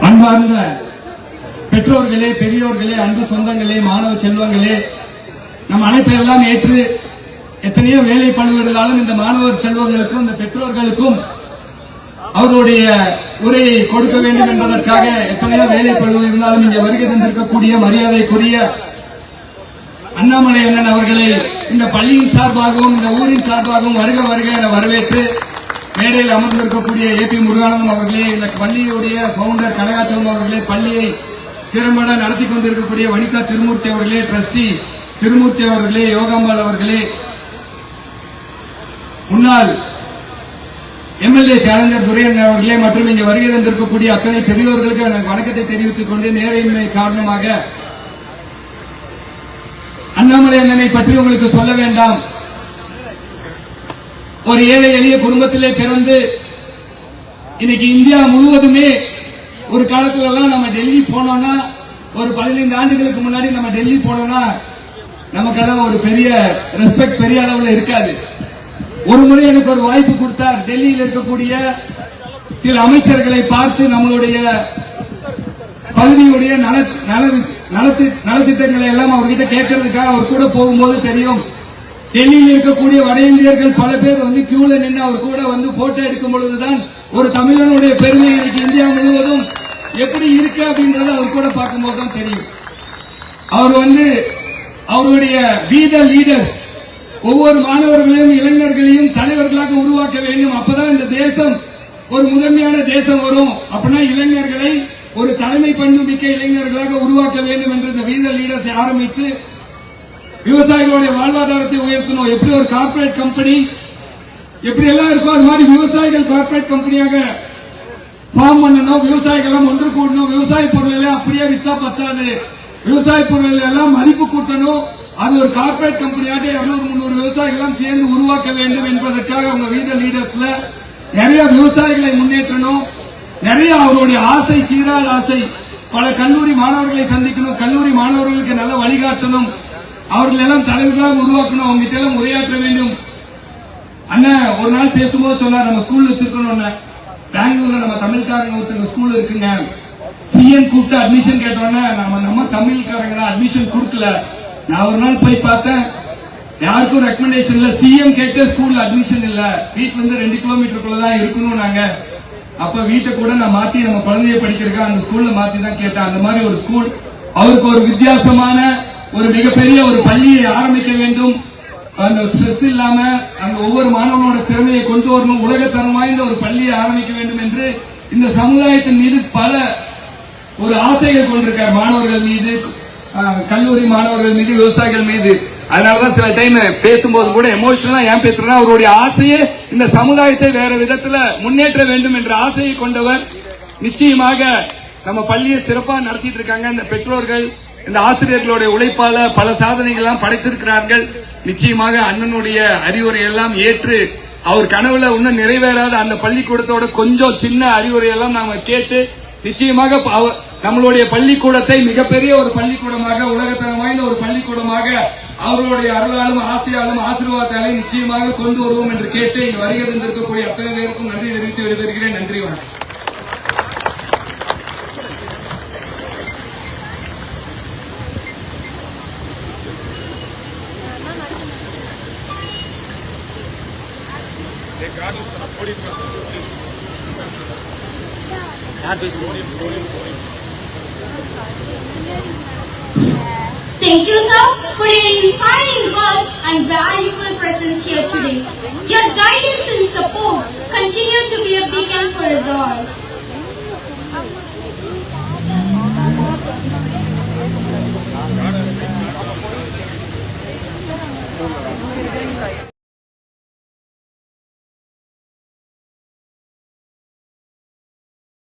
அன்பார்ந்த பெற்றோர்களே பெரியோர்களே அன்பு சொந்தங்களே மாணவ செல்வங்களே நம் அழைப்பை எல்லாம் ஏற்று எத்தனையோ வேலை பழு இந்த மாணவர் செல்வங்களுக்கும் இந்த பெற்றோர்களுக்கும் அவருடைய உரையை கொடுக்க வேண்டும் என்பதற்காக எத்தனையோ வேலை பழுவு இருந்தாலும் இங்கே வருகை தந்திருக்கக்கூடிய மரியாதைக்குரிய அண்ணாமலை அண்ணன் அவர்களை இந்த பள்ளியின் சார்பாகவும் இந்த ஊரின் சார்பாகவும் வருக வருக என வரவேற்று மேடையில் அமர்ந்திருக்கக்கூடிய ஏ பி முருகானந்தம் அவர்களே இந்த பள்ளியுடைய பவுண்டர் கனகாச்சலம் அவர்களே பள்ளியை திறம்பட நடத்தி கொண்டிருக்கக்கூடிய வனிதா திருமூர்த்தி அவர்களே டிரஸ்டி திருமூர்த்தி அவர்களே யோகாம்பாள் அவர்களே முன்னாள் எம்எல்ஏ சேலஞ்சர் துரையன் அவர்களே மற்றும் இங்கே வருகை தந்திருக்கக்கூடிய அத்தனை பெரியோர்களுக்கு எனக்கு வணக்கத்தை தெரிவித்துக் கொண்டு நேரின்மை காரணமாக அண்ணாமலை அண்ணனை பற்றி உங்களுக்கு சொல்ல வேண்டாம். ஒரு ஏழை எளிய குடும்பத்திலே பிறந்து இன்னைக்கு இந்தியா முழுவதுமே ஒரு காலத்துல எல்லாம் நம்ம டெல்லி போனோம்னா ஒரு பதினைந்து ஆண்டுகளுக்கு முன்னாடி நம்ம டெல்லி போனோம்னா நமக்கெல்லாம் ஒரு பெரிய ரெஸ்பெக்ட் பெரிய அளவுல இருக்காது. ஒரு முறை எனக்கு ஒரு வாய்ப்பு கொடுத்தார். டெல்லியில் இருக்கக்கூடிய சில அமைச்சர்களை பார்த்து நம்மளுடைய பகுதியுடைய நல நல நலத்திட்டங்களை எல்லாம் அவர்கிட்ட கேட்கறதுக்காக அவர் கூட போகும்போது தெரியும். டெல்லியில் இருக்கக்கூடிய வட இந்தியர்கள் பல பேர் வந்து கியூல நின்று அவர் கூட வந்து போட்டோ எடுக்கும் பொழுதுதான் ஒரு தமிழனுடைய பெருமை இன்னைக்கு இந்தியா முழுவதும் எப்படி இருக்கு அப்படின்றத அவர் கூட பார்க்கும்போது தான் தெரியும். அவர் வந்து அவருடைய வீத லீடர்ஸ் ஒவ்வொரு மாணவர்களையும் இளைஞர்களையும் தலைவர்களாக உருவாக்க வேண்டும். அப்பதான் இந்த தேசம் ஒரு முதன்மையான தேசம் வரும். அப்படின்னா இளைஞர்களை ஒரு தலைமை பண்பு மிக்க இளைஞர்களாக உருவாக்க வேண்டும் என்று இந்த வீத லீடர்ஸை ஆரம்பித்து விவசாயிகளுடைய வாழ்வாதாரத்தை உயர்த்தணும். எப்படி ஒரு கார்பரேட் கம்பெனி எப்படி எல்லாம் இருக்கோ அது மாதிரி விவசாயிகள் கார்பரேட் கம்பெனியாக ஃபார்ம் பண்ணணும். விவசாயிகள் ஒன்று கூடணும் விவசாய பொருள் எல்லாம் அப்படியே வித்தா பத்தாது. விவசாய பொருள் எல்லாம் மதிப்பு கூட்டணும். அது ஒரு கார்ப்பரேட் கம்பெனியாட்ட இருநூறு முந்நூறு விவசாயிகள் சேர்ந்து உருவாக்க வேண்டும் என்பதற்காக அவங்க வீத லீடர்ஸ்ல நிறைய விவசாயிகளை முன்னேற்றணும். நிறைய அவருடைய ஆசை தீராத ஆசை. பல கல்லூரி மாணவர்களை சந்திக்கணும். கல்லூரி மாணவர்களுக்கு நல்ல வழிகாட்டணும். அவர்கள் எல்லாம் தலைவர்களாக உருவாக்கணும் அவங்க கிட்ட எல்லாம் உரையாற்ற வேண்டும். அண்ணன் ஒரு நாள் பேசும்போது சொன்னார் நம்ம ஸ்கூல் வச்சிருக்கணும் பெங்களூர்ல நம்ம தமிழ்காரங்க ஒருத்தங்க ஸ்கூல் இருக்குங்க. சிஎம் கூப்பிட்டு அட்மிஷன் கேட்டோன்னே நம்ம நம்ம தமிழ்காரங்க தான் அட்மிஷன் கொடுக்கல. நான் ஒரு நாள் போய் பார்த்தேன். யாருக்கும் ரெக்கமெண்டேஷன் இல்ல. சிஎம் கேட்டு ஸ்கூல்ல அட்மிஷன் இல்ல. வீட்டுல இருந்து ரெண்டு கிலோமீட்டருக்குள்ள தான் இருக்கணும் நாங்க. அப்ப வீட்டை கூட நான் மாத்தி நம்ம குழந்தைய படிக்கிறக்கா அந்த ஸ்கூல்ல மாத்தி தான் கேட்டேன். அந்த மாதிரி ஒரு ஸ்கூல் அவருக்கு ஒரு வித்தியாசமான ஒரு மிகப்பெரிய ஒரு பள்ளியை ஆரம்பிக்க வேண்டும். அந்த ஸ்ட்ரெஸ் இல்லாம அந்த ஒவ்வொரு மாணவனோட திறமையை கொண்டு வரணும். உலகத்தரம் வாய்ந்த ஒரு பள்ளியை ஆரம்பிக்க வேண்டும் என்று இந்த சமுதாயத்தின் மீது பல ஒரு ஆசைகள் கொண்டிருக்க மாணவர்கள் மீது கல்லூரி மாணவர்கள் மீது விவசாயிகள் மீது. அதனாலதான் சில டைம் பேசும்போது கூட எமோஷனலா ஏன் பேசுறேன்னா அவருடைய ஆசையே இந்த சமுதாயத்தை வேற விதத்துல முன்னேற்ற வேண்டும் என்ற ஆசையை கொண்டவர். நிச்சயமாக நம்ம பள்ளியை சிறப்பாக நடத்திட்டு இருக்காங்க. இந்த பெற்றோர்கள் இந்த ஆசிரியர்களுடைய உழைப்பால பல சாதனைகள் எல்லாம் படைத்திருக்கிறார்கள். நிச்சயமாக அண்ணனுடைய அறிவுரை எல்லாம் ஏற்று அவர் கனவுல இன்னும் நிறைவேறாத அந்த பள்ளிக்கூடத்தோட கொஞ்சம் சின்ன அறிவுரை எல்லாம் நாம கேட்டு நிச்சயமாக அவ- நம்மளுடைய பள்ளிக்கூடத்தை மிகப்பெரிய ஒரு பள்ளிக்கூடமாக உலகத்தரம் வாய்ந்த ஒரு பள்ளிக்கூடமாக அவர்களுடைய அருளாலும் ஆசையாலும் ஆசீர்வாதத்தாலே நிச்சயமாக கொண்டு வருவோம் என்று கேட்டு இங்கு வருகை தந்திருக்கக்கூடிய அத்தனை பேருக்கும் நன்றி தெரிவித்து விடைபெறுகிறேன். நன்றி வணக்கம். Thank you, sir, for your inspiring words and valuable presence here today. Your guidance and support continue to be a beacon for us all.